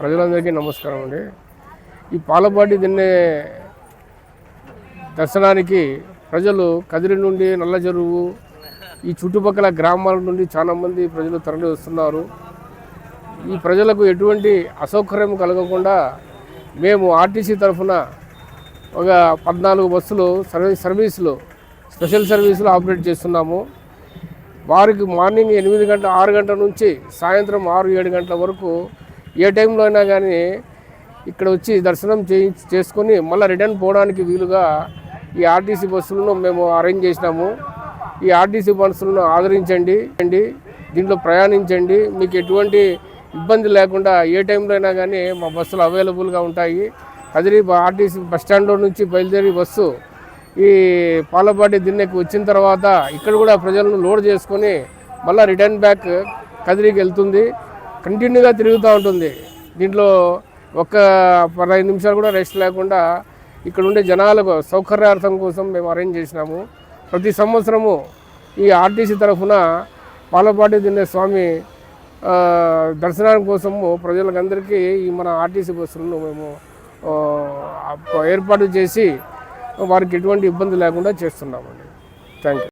ప్రజలందరికీ నమస్కారం అండి. ఈ పాలపాటి తిన్నే దర్శనానికి ప్రజలు కదిరి నుండి నల్ల చెరువు ఈ చుట్టుపక్కల గ్రామాల నుండి చాలామంది ప్రజలు తరలి వస్తున్నారు. ఈ ప్రజలకు ఎటువంటి అసౌకర్యం కలగకుండా మేము ఆర్టీసీ తరఫున ఒక పద్నాలుగు బస్సులు సర్వీస్ సర్వీసులు స్పెషల్ సర్వీసులు ఆపరేట్ చేస్తున్నాము. వారికి మార్నింగ్ ఎనిమిది గంటల ఆరు గంటల నుంచి సాయంత్రం ఆరు ఏడు గంటల వరకు ఏ టైంలో అయినా కానీ ఇక్కడ వచ్చి దర్శనం చేయి చేసుకొని మళ్ళీ రిటర్న్ పోవడానికి వీలుగా ఈ ఆర్టీసీ బస్సులను మేము అరేంజ్ చేసినాము. ఈ ఆర్టీసీ బస్సులను ఆదరించండి అండి దీంట్లో ప్రయాణించండి. మీకు ఎటువంటి ఇబ్బంది లేకుండా ఏ టైంలో అయినా కానీ మా బస్సులు అవైలబుల్గా ఉంటాయి. కదిరి ఆర్టీసీ బస్ స్టాండ్లో నుంచి బయలుదేరి బస్సు ఈ పాలపాటి దిన్నెకి వచ్చిన తర్వాత ఇక్కడ కూడా ప్రజలను లోడ్ చేసుకొని మళ్ళీ రిటర్న్ బ్యాక్ కదిరికి వెళ్తుంది. కంటిన్యూగా తిరుగుతూ ఉంటుంది. దీంట్లో ఒక్క పదహైదు నిమిషాలు కూడా రెస్ట్ లేకుండా ఇక్కడ ఉండే జనాలకు సౌకర్యార్థం కోసం మేము అరేంజ్ చేసినాము. ప్రతి సంవత్సరము ఈ ఆర్టీసీ తరఫున పాలపాటి దిన్నే స్వామి దర్శనానికి కోసము ప్రజలకందరికీ ఈ మన ఆర్టీసీ బస్సులను మేము ఏర్పాటు చేసి వారికి ఎటువంటి ఇబ్బంది లేకుండా చేస్తున్నామండి. Thank you